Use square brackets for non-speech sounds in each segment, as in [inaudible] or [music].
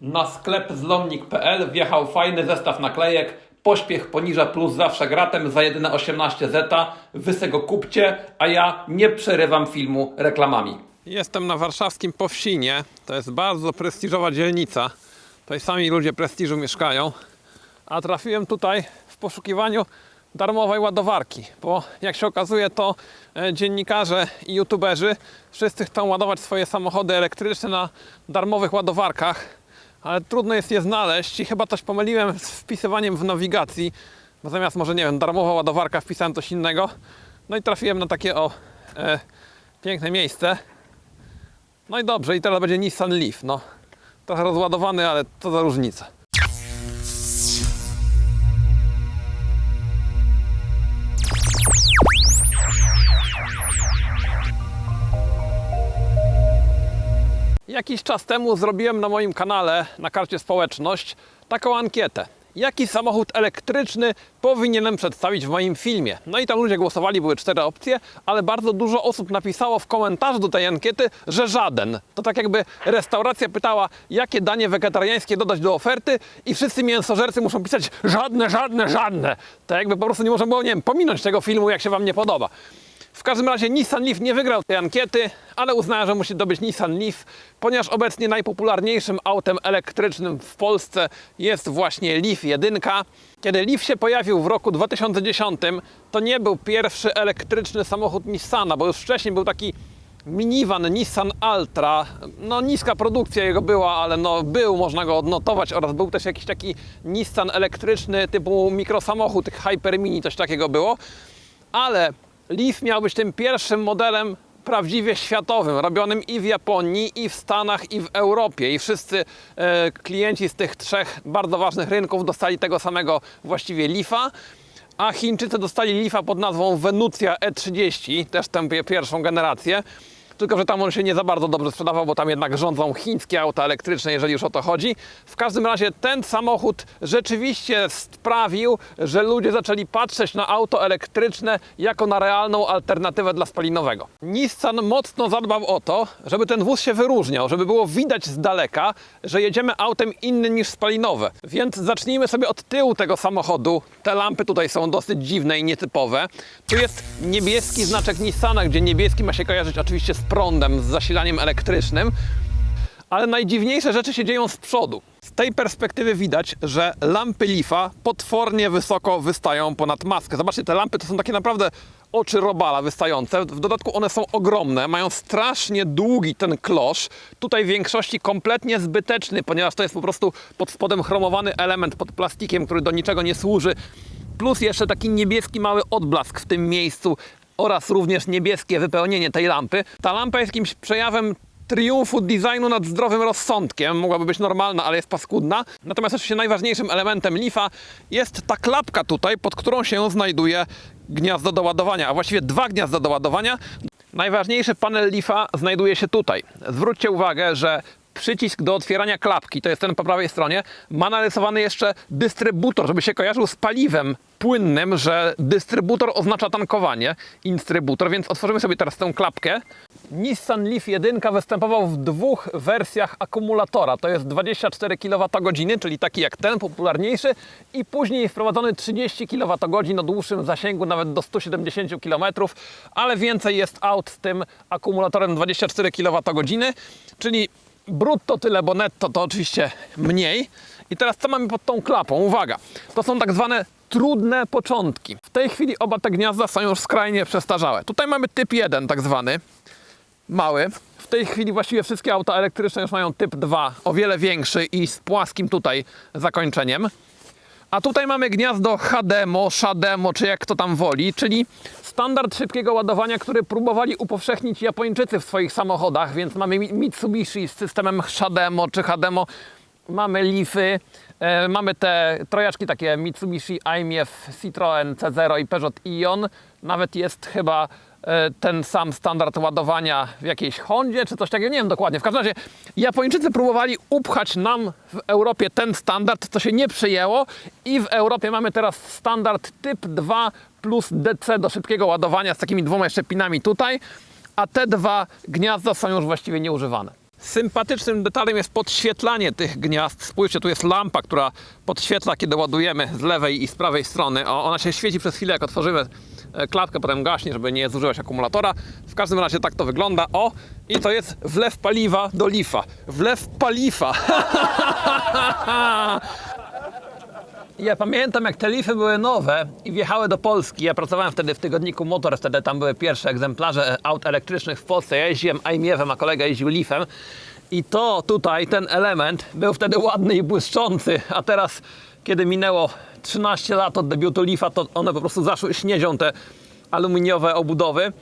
Na sklep zlomnik.pl wjechał fajny zestaw naklejek. Pośpiech poniża plus zawsze gratem za jedyne 18 zeta. Wy se go kupcie, a ja nie przerywam filmu reklamami. Jestem na warszawskim Powsinie. To jest bardzo prestiżowa dzielnica. Tutaj sami ludzie prestiżu mieszkają. A trafiłem tutaj w poszukiwaniu darmowej ładowarki, bo jak się okazuje, to e, dziennikarze i youtuberzy wszyscy chcą ładować swoje samochody elektryczne na darmowych ładowarkach, ale trudno jest je znaleźć i chyba coś pomyliłem z wpisywaniem w nawigacji, bo zamiast może nie wiem, darmowa ładowarka wpisałem coś innego. No i trafiłem na takie o e, piękne miejsce. No i dobrze, i teraz będzie Nissan Leaf. No, trochę rozładowany, ale co za różnica. Jakiś czas temu zrobiłem na moim kanale, na karcie społeczność, taką ankietę. Jaki samochód elektryczny powinienem przedstawić w moim filmie? No i tam ludzie głosowali, były cztery opcje, ale bardzo dużo osób napisało w komentarzu do tej ankiety, że żaden. To tak jakby restauracja pytała, jakie danie wegetariańskie dodać do oferty i wszyscy mięsożercy muszą pisać żadne, żadne, żadne. Tak jakby po prostu nie można było, nie wiem, pominąć tego filmu, jak się Wam nie podoba. W każdym razie Nissan Leaf nie wygrał tej ankiety, ale uznałem, że musi to być Nissan Leaf, ponieważ obecnie najpopularniejszym autem elektrycznym w Polsce jest właśnie Leaf 1. Kiedy Leaf się pojawił w roku 2010, to nie był pierwszy elektryczny samochód Nissana, bo już wcześniej był taki minivan Nissan Altra. No niska produkcja jego była, ale no był, można go odnotować oraz był też jakiś taki Nissan elektryczny typu mikrosamochód, Hyper Mini, coś takiego było. Ale Leaf miał być tym pierwszym modelem prawdziwie światowym, robionym i w Japonii, i w Stanach, i w Europie. I wszyscy e, klienci z tych trzech bardzo ważnych rynków dostali tego samego właściwie Leafa. A Chińczycy dostali Leafa pod nazwą Venucia E30, też tę pi- pierwszą generację. Tylko, że tam on się nie za bardzo dobrze sprzedawał, bo tam jednak rządzą chińskie auta elektryczne, jeżeli już o to chodzi. W każdym razie ten samochód rzeczywiście sprawił, że ludzie zaczęli patrzeć na auto elektryczne jako na realną alternatywę dla spalinowego. Nissan mocno zadbał o to, żeby ten wóz się wyróżniał, żeby było widać z daleka, że jedziemy autem innym niż spalinowe. Więc zacznijmy sobie od tyłu tego samochodu. Te lampy tutaj są dosyć dziwne i nietypowe. Tu jest niebieski znaczek Nissana, gdzie niebieski ma się kojarzyć oczywiście z prądem, z zasilaniem elektrycznym. Ale najdziwniejsze rzeczy się dzieją z przodu. Z tej perspektywy widać, że lampy Leafa potwornie wysoko wystają ponad maskę. Zobaczcie, te lampy to są takie naprawdę oczy robala wystające. W dodatku one są ogromne, mają strasznie długi ten klosz. Tutaj w większości kompletnie zbyteczny, ponieważ to jest po prostu pod spodem chromowany element pod plastikiem, który do niczego nie służy. Plus jeszcze taki niebieski mały odblask w tym miejscu oraz również niebieskie wypełnienie tej lampy. Ta lampa jest jakimś przejawem triumfu designu nad zdrowym rozsądkiem. Mogłaby być normalna, ale jest paskudna. Natomiast oczywiście najważniejszym elementem Leafa jest ta klapka tutaj, pod którą się znajduje gniazdo do ładowania, a właściwie dwa gniazda do ładowania. Najważniejszy panel Leafa znajduje się tutaj. Zwróćcie uwagę, że przycisk do otwierania klapki, to jest ten po prawej stronie, ma narysowany jeszcze dystrybutor, żeby się kojarzył z paliwem płynnym, że dystrybutor oznacza tankowanie, instrybutor, więc otworzymy sobie teraz tę klapkę. Nissan Leaf 1 występował w dwóch wersjach akumulatora. To jest 24 kWh, czyli taki jak ten, popularniejszy, i później wprowadzony 30 kWh o dłuższym zasięgu, nawet do 170 km, ale więcej jest aut z tym akumulatorem 24 kWh, czyli brutto tyle, bo netto to oczywiście mniej. I teraz co mamy pod tą klapą? Uwaga, to są tak zwane trudne początki. W tej chwili oba te gniazda są już skrajnie przestarzałe. Tutaj mamy typ 1 tak zwany, mały. W tej chwili właściwie wszystkie auta elektryczne już mają typ 2, o wiele większy i z płaskim tutaj zakończeniem. A tutaj mamy gniazdo HDMO, SHADEMO, czy jak to tam woli, czyli standard szybkiego ładowania, który próbowali upowszechnić Japończycy w swoich samochodach, więc mamy Mi- Mitsubishi z systemem SHADEMO czy HDMO, mamy Leafy, e, mamy te trojaczki takie Mitsubishi IMF, Citroen C0 i Peugeot Ion, nawet jest chyba ten sam standard ładowania w jakiejś Hondzie czy coś takiego, nie wiem dokładnie. W każdym razie Japończycy próbowali upchać nam w Europie ten standard, co się nie przyjęło i w Europie mamy teraz standard typ 2 plus DC do szybkiego ładowania z takimi dwoma jeszcze pinami tutaj, a te dwa gniazda są już właściwie nieużywane. Sympatycznym detalem jest podświetlanie tych gniazd. Spójrzcie, tu jest lampa, która podświetla, kiedy ładujemy z lewej i z prawej strony. O, ona się świeci przez chwilę, jak otworzymy e, klapkę, potem gaśnie, żeby nie zużywać akumulatora. W każdym razie tak to wygląda. O, i to jest wlew paliwa do lifa. Wlew paliwa. [laughs] Ja pamiętam, jak te lify były nowe i wjechały do Polski. Ja pracowałem wtedy w tygodniku Motor, wtedy tam były pierwsze egzemplarze aut elektrycznych w Polsce. Ja jeździłem iMiewem, a kolega jeździł lifem. I to tutaj, ten element był wtedy ładny i błyszczący, a teraz, kiedy minęło 13 lat od debiutu lifa, to one po prostu zaszły śniezią, te aluminiowe obudowy.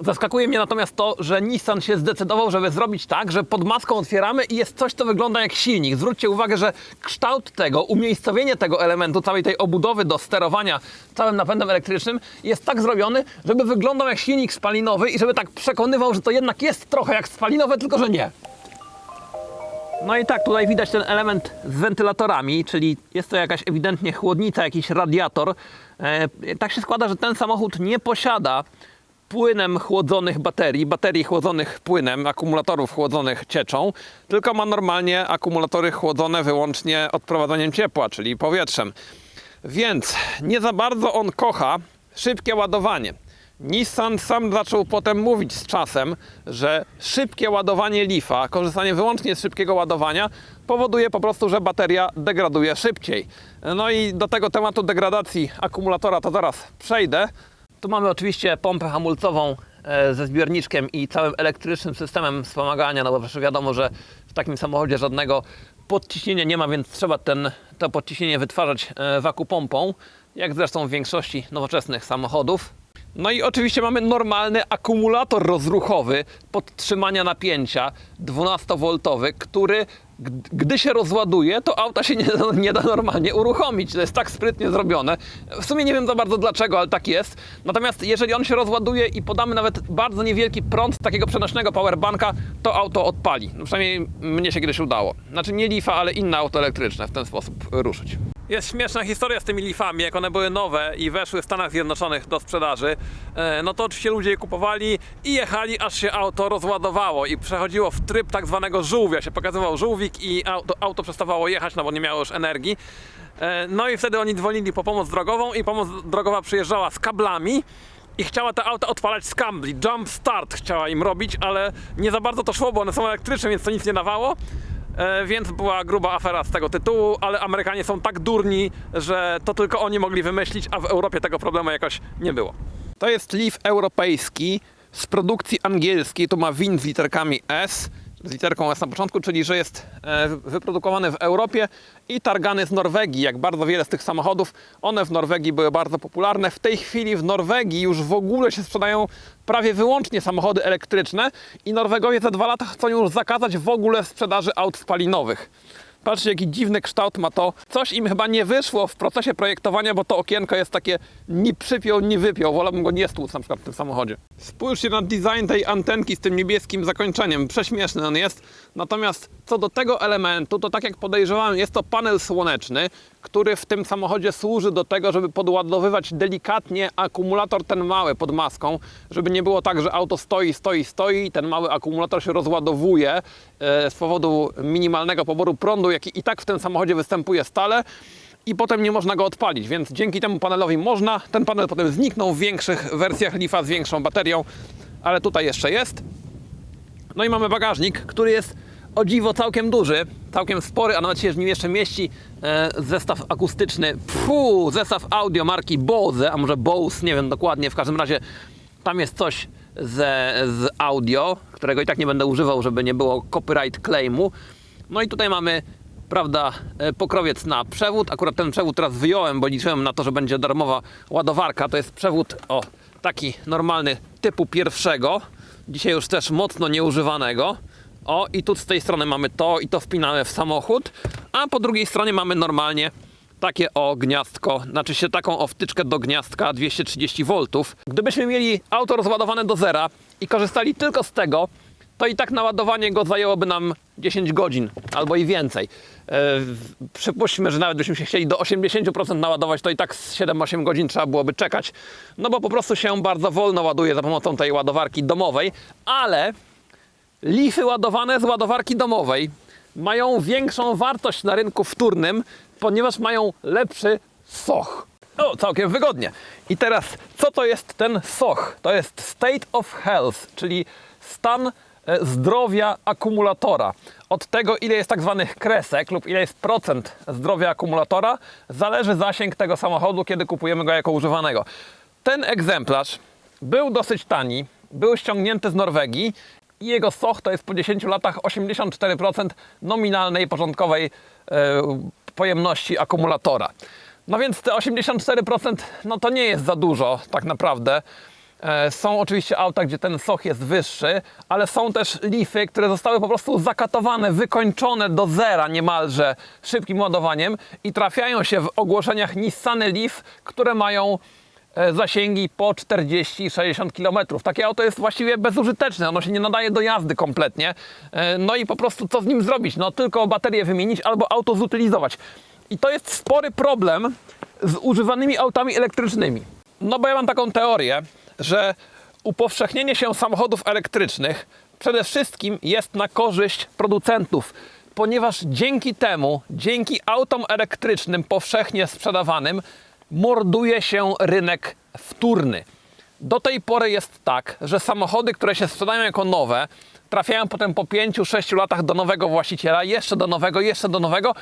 Zaskakuje mnie natomiast to, że Nissan się zdecydował, żeby zrobić tak, że pod maską otwieramy i jest coś, co wygląda jak silnik. Zwróćcie uwagę, że kształt tego, umiejscowienie tego elementu, całej tej obudowy do sterowania całym napędem elektrycznym jest tak zrobiony, żeby wyglądał jak silnik spalinowy i żeby tak przekonywał, że to jednak jest trochę jak spalinowe, tylko że nie. No i tak, tutaj widać ten element z wentylatorami, czyli jest to jakaś ewidentnie chłodnica, jakiś radiator. E, tak się składa, że ten samochód nie posiada płynem chłodzonych baterii, baterii chłodzonych płynem, akumulatorów chłodzonych cieczą, tylko ma normalnie akumulatory chłodzone wyłącznie odprowadzeniem ciepła, czyli powietrzem. Więc nie za bardzo on kocha szybkie ładowanie. Nissan sam zaczął potem mówić z czasem, że szybkie ładowanie lifa, korzystanie wyłącznie z szybkiego ładowania, powoduje po prostu, że bateria degraduje szybciej. No i do tego tematu degradacji akumulatora to zaraz przejdę. Tu mamy oczywiście pompę hamulcową e, ze zbiorniczkiem i całym elektrycznym systemem wspomagania, no bo przecież wiadomo, że w takim samochodzie żadnego podciśnienia nie ma, więc trzeba ten, to podciśnienie wytwarzać e, wakupompą, jak zresztą w większości nowoczesnych samochodów. No i oczywiście mamy normalny akumulator rozruchowy podtrzymania napięcia 12V, który gdy się rozładuje, to auta się nie, da- [laughs] nie da normalnie uruchomić. To jest tak sprytnie zrobione. W sumie nie wiem za bardzo dlaczego, ale tak jest. Natomiast jeżeli on się rozładuje i podamy nawet bardzo niewielki prąd takiego przenośnego powerbanka, to auto odpali. No przynajmniej mnie się kiedyś udało. Znaczy nie Leafa, ale inne auto elektryczne w ten sposób ruszyć. Jest śmieszna historia z tymi Leafami, jak one były nowe i weszły w Stanach Zjednoczonych do sprzedaży. E, No to oczywiście ludzie je kupowali i jechali, aż się auto rozładowało i przechodziło w tryb tak zwanego żółwia. Się pokazywał żółwik i auto, auto przestawało jechać, no bo nie miało już energii. E, No i wtedy oni dzwonili po pomoc drogową i pomoc drogowa przyjeżdżała z kablami i chciała te auta odpalać z kabli. Jump start chciała im robić, ale nie za bardzo to szło, bo one są elektryczne, więc to nic nie dawało. E, więc była gruba afera z tego tytułu, ale Amerykanie są tak durni, że to tylko oni mogli wymyślić, a w Europie tego problemu jakoś nie było. To jest Leaf europejski z produkcji angielskiej. Tu ma win z literkami S, z literką S na początku, czyli że jest e, wyprodukowany w Europie i targany z Norwegii. Jak bardzo wiele z tych samochodów, one w Norwegii były bardzo popularne. W tej chwili w Norwegii już w ogóle się sprzedają prawie wyłącznie samochody elektryczne i Norwegowie za dwa lata chcą już zakazać w ogóle sprzedaży aut spalinowych. Patrzcie, jaki dziwny kształt ma to. Coś im chyba nie wyszło w procesie projektowania, bo to okienko jest takie ni przypiął, ni wypiął. Wolałbym go nie stłuc na przykład w tym samochodzie. Spójrzcie na design tej antenki z tym niebieskim zakończeniem. Prześmieszny on jest. Natomiast co do tego elementu, to tak jak podejrzewałem, jest to panel słoneczny, który w tym samochodzie służy do tego, żeby podładowywać delikatnie akumulator ten mały pod maską, żeby nie było tak, że auto stoi, stoi, stoi, ten mały akumulator się rozładowuje e, z powodu minimalnego poboru prądu, jaki i tak w tym samochodzie występuje stale i potem nie można go odpalić, więc dzięki temu panelowi można. Ten panel potem zniknął w większych wersjach Leafa z większą baterią, ale tutaj jeszcze jest. No i mamy bagażnik, który jest o dziwo całkiem duży, całkiem spory, a nawet się w nim jeszcze mieści e, zestaw akustyczny, Pfu, zestaw audio marki Bose, a może Bose, nie wiem dokładnie, w każdym razie tam jest coś ze, z audio, którego i tak nie będę używał, żeby nie było copyright claimu. No i tutaj mamy, prawda, e, pokrowiec na przewód. Akurat ten przewód teraz wyjąłem, bo liczyłem na to, że będzie darmowa ładowarka. To jest przewód, o, taki normalny typu pierwszego. Dzisiaj już też mocno nieużywanego. O, i tu z tej strony mamy to i to wpinamy w samochód, a po drugiej stronie mamy normalnie takie o gniazdko, znaczy się taką o wtyczkę do gniazdka 230 V. Gdybyśmy mieli auto rozładowane do zera i korzystali tylko z tego, to i tak naładowanie go zajęłoby nam 10 godzin albo i więcej. E, przypuśćmy, że nawet byśmy się chcieli do 80% naładować, to i tak z 7-8 godzin trzeba byłoby czekać, no bo po prostu się bardzo wolno ładuje za pomocą tej ładowarki domowej, ale Lify ładowane z ładowarki domowej mają większą wartość na rynku wtórnym, ponieważ mają lepszy soch. O, całkiem wygodnie. I teraz, co to jest ten soch? To jest state of health, czyli stan zdrowia akumulatora. Od tego, ile jest tak zwanych kresek lub ile jest procent zdrowia akumulatora, zależy zasięg tego samochodu, kiedy kupujemy go jako używanego. Ten egzemplarz był dosyć tani, był ściągnięty z Norwegii i jego soch to jest po 10 latach 84% nominalnej, początkowej e, pojemności akumulatora. No więc te 84% no to nie jest za dużo tak naprawdę. E, Są oczywiście auta, gdzie ten soch jest wyższy, ale są też lify, które zostały po prostu zakatowane, wykończone do zera niemalże szybkim ładowaniem i trafiają się w ogłoszeniach Nissany Leaf, które mają e, zasięgi po 40-60 km. Takie auto jest właściwie bezużyteczne, ono się nie nadaje do jazdy kompletnie. E, No i po prostu co z nim zrobić? No tylko baterię wymienić albo auto zutylizować. I to jest spory problem z używanymi autami elektrycznymi. No bo ja mam taką teorię, że upowszechnienie się samochodów elektrycznych przede wszystkim jest na korzyść producentów, ponieważ dzięki temu, dzięki autom elektrycznym powszechnie sprzedawanym, morduje się rynek wtórny. Do tej pory jest tak, że samochody, które się sprzedają jako nowe, trafiają potem po 5-6 latach do nowego właściciela, jeszcze do nowego, jeszcze do nowego.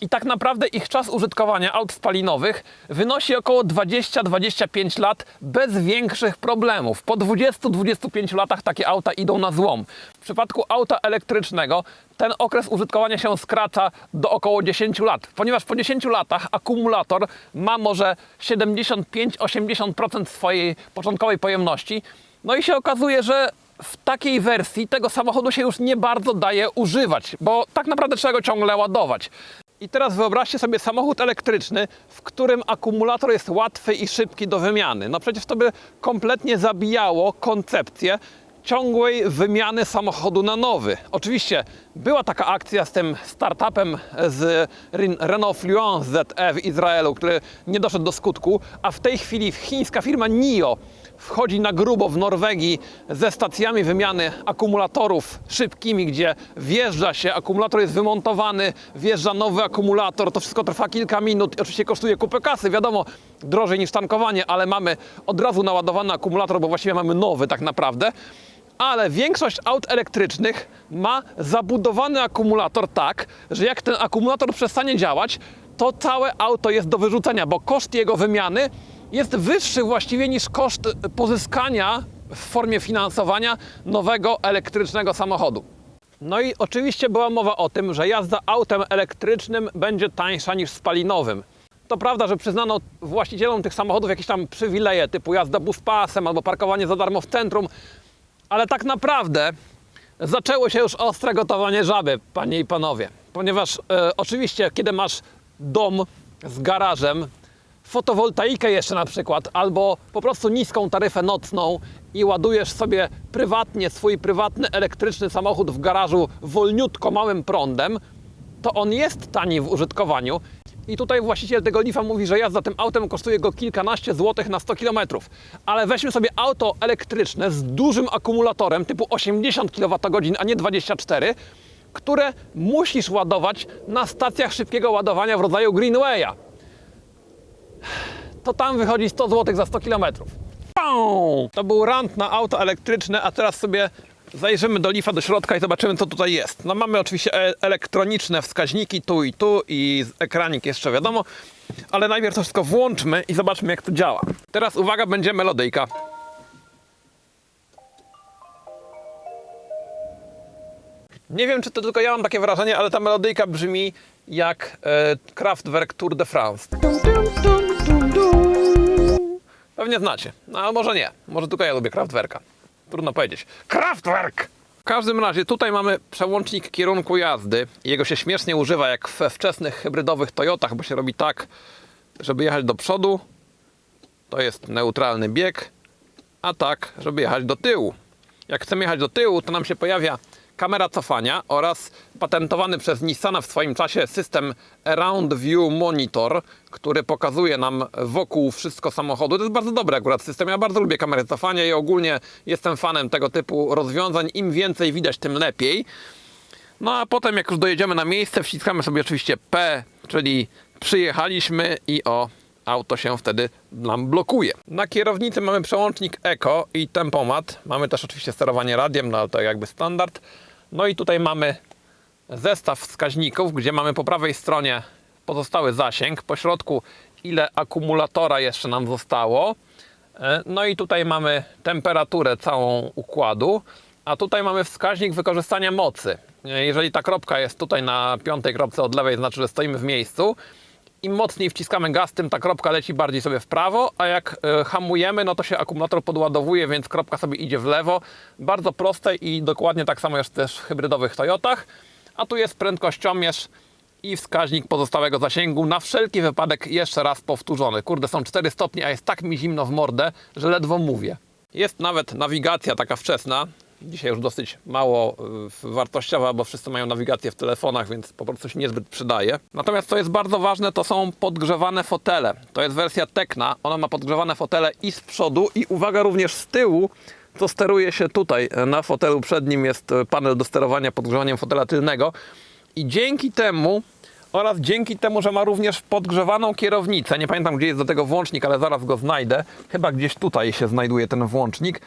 I tak naprawdę ich czas użytkowania aut spalinowych wynosi około 20-25 lat bez większych problemów. Po 20-25 latach takie auta idą na złom. W przypadku auta elektrycznego ten okres użytkowania się skraca do około 10 lat, ponieważ po 10 latach akumulator ma może 75-80% swojej początkowej pojemności. No i się okazuje, że w takiej wersji tego samochodu się już nie bardzo daje używać, bo tak naprawdę trzeba go ciągle ładować. I teraz wyobraźcie sobie samochód elektryczny, w którym akumulator jest łatwy i szybki do wymiany. No przecież to by kompletnie zabijało koncepcję ciągłej wymiany samochodu na nowy. Oczywiście była taka akcja z tym startupem z Ren- Renault Fluence ZE w Izraelu, który nie doszedł do skutku, a w tej chwili chińska firma NIO wchodzi na grubo w Norwegii ze stacjami wymiany akumulatorów szybkimi, gdzie wjeżdża się, akumulator jest wymontowany, wjeżdża nowy akumulator, to wszystko trwa kilka minut oczywiście kosztuje kupę kasy, wiadomo, drożej niż tankowanie, ale mamy od razu naładowany akumulator, bo właściwie mamy nowy tak naprawdę. Ale większość aut elektrycznych ma zabudowany akumulator tak, że jak ten akumulator przestanie działać, to całe auto jest do wyrzucenia, bo koszt jego wymiany jest wyższy właściwie niż koszt pozyskania w formie finansowania nowego elektrycznego samochodu. No i oczywiście była mowa o tym, że jazda autem elektrycznym będzie tańsza niż spalinowym. To prawda, że przyznano właścicielom tych samochodów jakieś tam przywileje, typu jazda buspasem albo parkowanie za darmo w centrum, ale tak naprawdę zaczęło się już ostre gotowanie żaby, panie i panowie. Ponieważ e, oczywiście, kiedy masz dom z garażem, fotowoltaikę jeszcze na przykład, albo po prostu niską taryfę nocną i ładujesz sobie prywatnie swój prywatny elektryczny samochód w garażu wolniutko małym prądem, to on jest tani w użytkowaniu. I tutaj właściciel tego Leafa mówi, że jazda tym autem kosztuje go kilkanaście złotych na 100 km. Ale weźmy sobie auto elektryczne z dużym akumulatorem typu 80 kWh, a nie 24, które musisz ładować na stacjach szybkiego ładowania w rodzaju Greenwaya. To tam wychodzi 100 zł za 100 km. To był rant na auto elektryczne, a teraz sobie zajrzymy do Leafa do środka i zobaczymy co tutaj jest. No mamy oczywiście e- elektroniczne wskaźniki tu i tu i ekranik jeszcze wiadomo, ale najpierw to wszystko włączmy i zobaczmy jak to działa. Teraz uwaga, będzie melodyjka. Nie wiem, czy to tylko ja mam takie wrażenie, ale ta melodyjka brzmi jak e, Kraftwerk Tour de France. Pewnie znacie, no ale może nie. Może tylko ja lubię Kraftwerka. Trudno powiedzieć. Kraftwerk! W każdym razie tutaj mamy przełącznik kierunku jazdy. Jego się śmiesznie używa jak we wczesnych hybrydowych Toyotach, bo się robi tak, żeby jechać do przodu. To jest neutralny bieg, a tak, żeby jechać do tyłu. Jak chcemy jechać do tyłu, to nam się pojawia kamera cofania oraz patentowany przez Nissana w swoim czasie system Around View Monitor, który pokazuje nam wokół wszystko samochodu. To jest bardzo dobry akurat system. Ja bardzo lubię kamery cofania i ogólnie jestem fanem tego typu rozwiązań. Im więcej widać, tym lepiej. No a potem jak już dojedziemy na miejsce, wciskamy sobie oczywiście P, czyli przyjechaliśmy i o auto się wtedy nam blokuje. Na kierownicy mamy przełącznik Eco i tempomat. Mamy też oczywiście sterowanie radiem, no ale to jakby standard. No i tutaj mamy zestaw wskaźników, gdzie mamy po prawej stronie pozostały zasięg, po środku ile akumulatora jeszcze nam zostało. E, No i tutaj mamy temperaturę całą układu, a tutaj mamy wskaźnik wykorzystania mocy. E, Jeżeli ta kropka jest tutaj na piątej kropce od lewej, znaczy, że stoimy w miejscu. Im mocniej wciskamy gaz, tym ta kropka leci bardziej sobie w prawo, a jak e, hamujemy, no to się akumulator podładowuje, więc kropka sobie idzie w lewo. Bardzo proste i dokładnie tak samo jest też w hybrydowych Toyotach. A tu jest prędkościomierz i wskaźnik pozostałego zasięgu. Na wszelki wypadek jeszcze raz powtórzony. Kurde, są 4 stopnie, a jest tak mi zimno w mordę, że ledwo mówię. Jest nawet nawigacja taka wczesna. Dzisiaj już dosyć mało y, wartościowa, bo wszyscy mają nawigację w telefonach, więc po prostu się niezbyt przydaje. Natomiast co jest bardzo ważne, to są podgrzewane fotele. To jest wersja Tekna. Ona ma podgrzewane fotele i z przodu i uwaga również z tyłu, to steruje się tutaj. Na fotelu przednim jest y, panel do sterowania podgrzewaniem fotela tylnego. I dzięki temu oraz dzięki temu, że ma również podgrzewaną kierownicę, nie pamiętam gdzie jest do tego włącznik, ale zaraz go znajdę, chyba gdzieś tutaj się znajduje ten włącznik,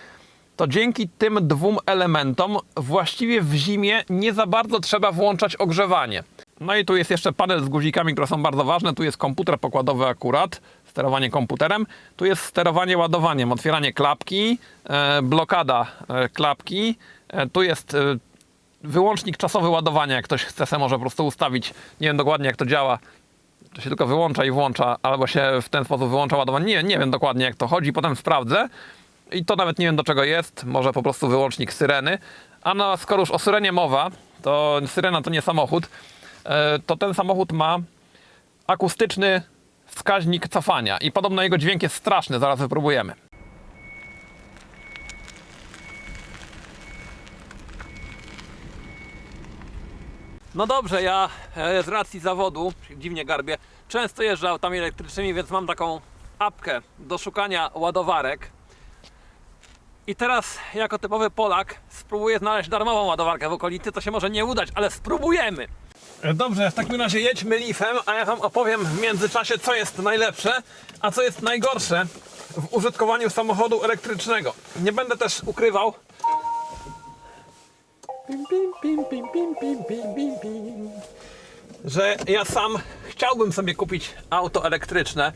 to dzięki tym dwóm elementom właściwie w zimie nie za bardzo trzeba włączać ogrzewanie. No i tu jest jeszcze panel z guzikami, które są bardzo ważne. Tu jest komputer pokładowy akurat, sterowanie komputerem. Tu jest sterowanie ładowaniem, otwieranie klapki, e, blokada e, klapki. E, tu jest wyłącznik czasowy ładowania, jak ktoś chce sobie może po prostu ustawić, nie wiem dokładnie jak to działa, to się tylko wyłącza i włącza, albo się w ten sposób wyłącza ładowanie, nie, nie wiem dokładnie jak to chodzi, potem sprawdzę i to nawet nie wiem do czego jest, może po prostu wyłącznik syreny, a no, skoro już o syrenie mowa, to syrena to nie samochód, e, to ten samochód ma akustyczny wskaźnik cofania i podobno jego dźwięk jest straszny, zaraz wypróbujemy. No dobrze, ja e, z racji zawodu, dziwnie garbię, często jeżdżę autami elektrycznymi, więc mam taką apkę do szukania ładowarek. I teraz, jako typowy Polak, spróbuję znaleźć darmową ładowarkę w okolicy. To się może nie udać, ale spróbujemy. E, dobrze, w takim razie jedźmy lifem, a ja Wam opowiem w międzyczasie, co jest najlepsze, a co jest najgorsze w użytkowaniu samochodu elektrycznego. Nie będę też ukrywał. Pim, pim, pim, pim, pim, pim, pim, pim, Że ja sam chciałbym sobie kupić auto elektryczne,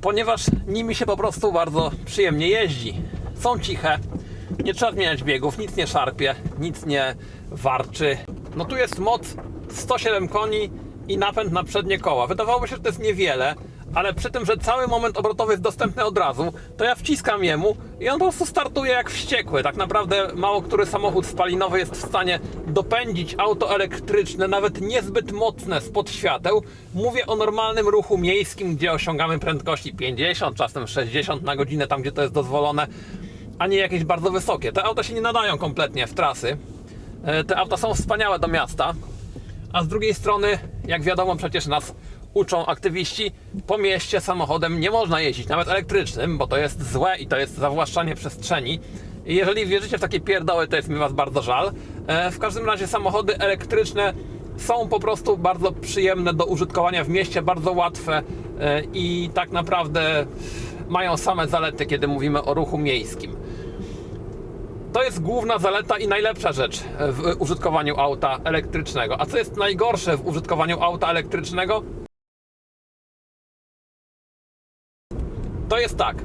ponieważ nimi się po prostu bardzo przyjemnie jeździ są ciche, nie trzeba zmieniać biegów, nic nie szarpie, nic nie warczy. No tu jest moc 107 koni i napęd na przednie koła. Wydawałoby się, że to jest niewiele, ale przy tym, że cały moment obrotowy jest dostępny od razu, to ja wciskam jemu i on po prostu startuje jak wściekły. Tak naprawdę mało który samochód spalinowy jest w stanie dopędzić auto elektryczne, nawet niezbyt mocne spod świateł. Mówię o normalnym ruchu miejskim, gdzie osiągamy prędkości 50, czasem 60 na godzinę, tam gdzie to jest dozwolone, a nie jakieś bardzo wysokie. Te auta się nie nadają kompletnie w trasy. E, Te auta są wspaniałe do miasta, a z drugiej strony, jak wiadomo, przecież nas uczą aktywiści, po mieście samochodem nie można jeździć, nawet elektrycznym, bo to jest złe i to jest zawłaszczanie przestrzeni. I jeżeli wierzycie w takie pierdoły, to jest mi Was bardzo żal. E, W każdym razie samochody elektryczne są po prostu bardzo przyjemne do użytkowania w mieście, bardzo łatwe e, i tak naprawdę mają same zalety, kiedy mówimy o ruchu miejskim. To jest główna zaleta i najlepsza rzecz w użytkowaniu auta elektrycznego. A co jest najgorsze w użytkowaniu auta elektrycznego? To jest tak.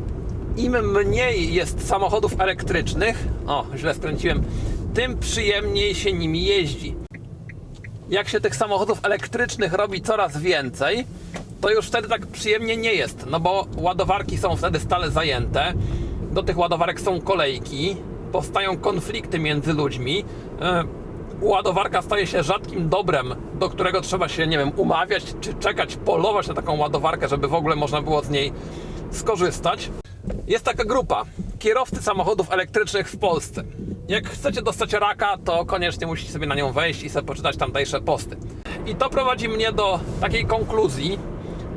Im mniej jest samochodów elektrycznych, o, źle skręciłem, tym przyjemniej się nimi jeździ. Jak się tych samochodów elektrycznych robi coraz więcej, to już wtedy tak przyjemnie nie jest, no bo ładowarki są wtedy stale zajęte, do tych ładowarek są kolejki, powstają konflikty między ludźmi. e, Ładowarka staje się rzadkim dobrem, do którego trzeba się, nie wiem, umawiać czy czekać, polować na taką ładowarkę, żeby w ogóle można było z niej skorzystać. Jest taka grupa, kierowcy samochodów elektrycznych w Polsce. Jak chcecie dostać raka, to koniecznie musicie sobie na nią wejść i sobie poczytać tamtejsze posty. I to prowadzi mnie do takiej konkluzji,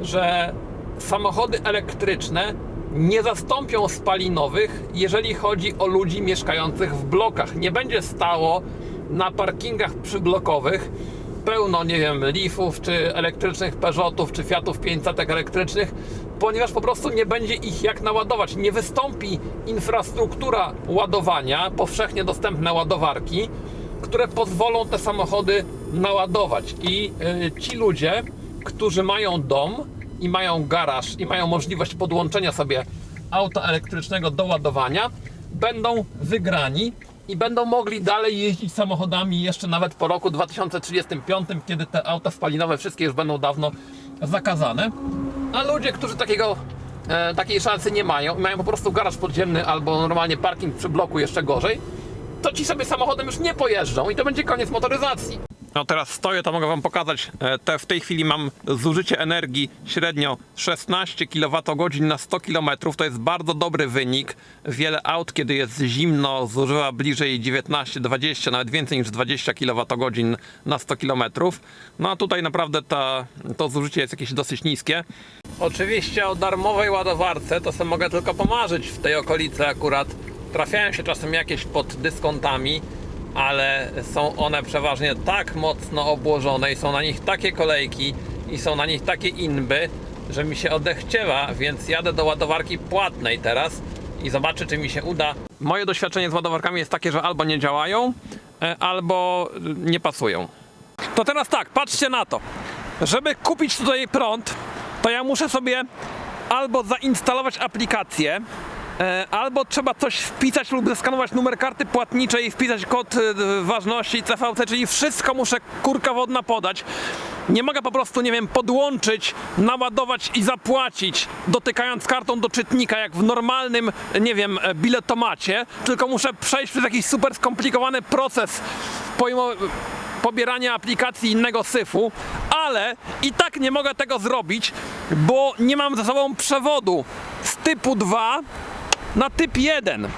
że samochody elektryczne nie zastąpią spalinowych, jeżeli chodzi o ludzi mieszkających w blokach. Nie będzie stało na parkingach przyblokowych pełno, nie wiem, Leafów, czy elektrycznych Peugeotów, czy Fiatów 500 elektrycznych, ponieważ po prostu nie będzie ich jak naładować. Nie wystąpi infrastruktura ładowania, powszechnie dostępne ładowarki, które pozwolą te samochody naładować. I y, ci ludzie, którzy mają dom i mają garaż i mają możliwość podłączenia sobie auta elektrycznego do ładowania, będą wygrani i będą mogli dalej jeździć samochodami jeszcze nawet po roku 2035, kiedy te auta spalinowe wszystkie już będą dawno zakazane. A ludzie, którzy takiego, e, takiej szansy nie mają mają po prostu garaż podziemny albo normalnie parking przy bloku jeszcze gorzej, to ci sobie samochodem już nie pojeżdżą i to będzie koniec motoryzacji. No teraz stoję, to mogę wam pokazać. E, Te, w tej chwili mam zużycie energii średnio 16 kWh na 100 km. To jest bardzo dobry wynik. Wiele aut, kiedy jest zimno, zużywa bliżej 19-20, nawet więcej niż 20 kWh na 100 km. No a tutaj naprawdę ta, to zużycie jest jakieś dosyć niskie. Oczywiście o darmowej ładowarce to sobie mogę tylko pomarzyć w tej okolicy akurat. Trafiają się czasem jakieś pod dyskontami ale są one przeważnie tak mocno obłożone i są na nich takie kolejki i są na nich takie inby, że mi się odechciewa, więc jadę do ładowarki płatnej teraz i zobaczę, czy mi się uda. Moje doświadczenie z ładowarkami jest takie, że albo nie działają, e, albo nie pasują. To teraz tak, patrzcie na to. Żeby kupić tutaj prąd, to ja muszę sobie albo zainstalować aplikację, albo trzeba coś wpisać lub zeskanować numer karty płatniczej i wpisać kod e, ważności CVC, czyli wszystko muszę kurka wodna podać. Nie mogę po prostu, nie wiem, podłączyć, naładować i zapłacić, dotykając kartą do czytnika, jak w normalnym, nie wiem, e, biletomacie, tylko muszę przejść przez jakiś super skomplikowany proces pobierania aplikacji innego syfu, ale i tak nie mogę tego zrobić, bo nie mam ze sobą przewodu z typu 2 na typ 1.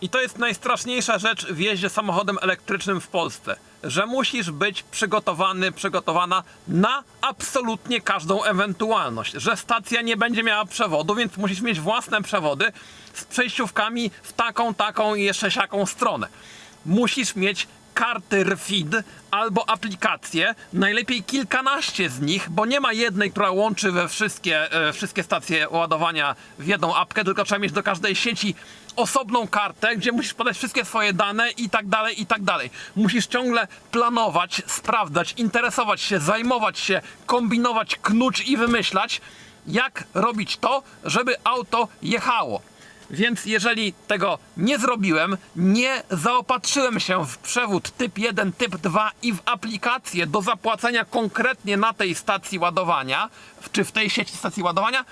I to jest najstraszniejsza rzecz w jeździe samochodem elektrycznym w Polsce, że musisz być przygotowany, przygotowana na absolutnie każdą ewentualność, że stacja nie będzie miała przewodu, więc musisz mieć własne przewody z przejściówkami w taką, taką i jeszcze siaką stronę. Musisz mieć karty RFID albo aplikacje, najlepiej kilkanaście z nich, bo nie ma jednej, która łączy we wszystkie, e, wszystkie stacje ładowania w jedną apkę, tylko trzeba mieć do każdej sieci osobną kartę, gdzie musisz podać wszystkie swoje dane i tak dalej, i tak dalej. Musisz ciągle planować, sprawdzać, interesować się, zajmować się, kombinować, knuć i wymyślać, jak robić to, żeby auto jechało. Więc jeżeli tego nie zrobiłem, nie zaopatrzyłem się w przewód typ 1, typ 2 i w aplikację do zapłacenia konkretnie na tej stacji ładowania, czy w tej sieci stacji ładowania,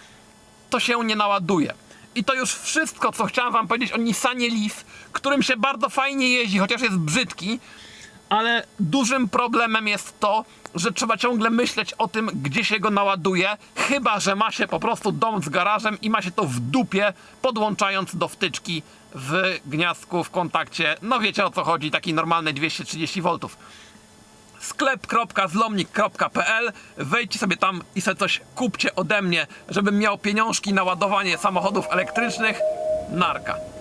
to się nie naładuje. I to już wszystko, co chciałem wam powiedzieć o Nissanie Leaf, którym się bardzo fajnie jeździ, chociaż jest brzydki, ale dużym problemem jest to, że trzeba ciągle myśleć o tym, gdzie się go naładuje, chyba że ma się po prostu dom z garażem i ma się to w dupie, podłączając do wtyczki w gniazdku, w kontakcie. No wiecie o co chodzi, taki normalny 230 V. Sklep.zlomnik.pl Wejdźcie sobie tam i sobie coś kupcie ode mnie, żebym miał pieniążki na ładowanie samochodów elektrycznych. Narka.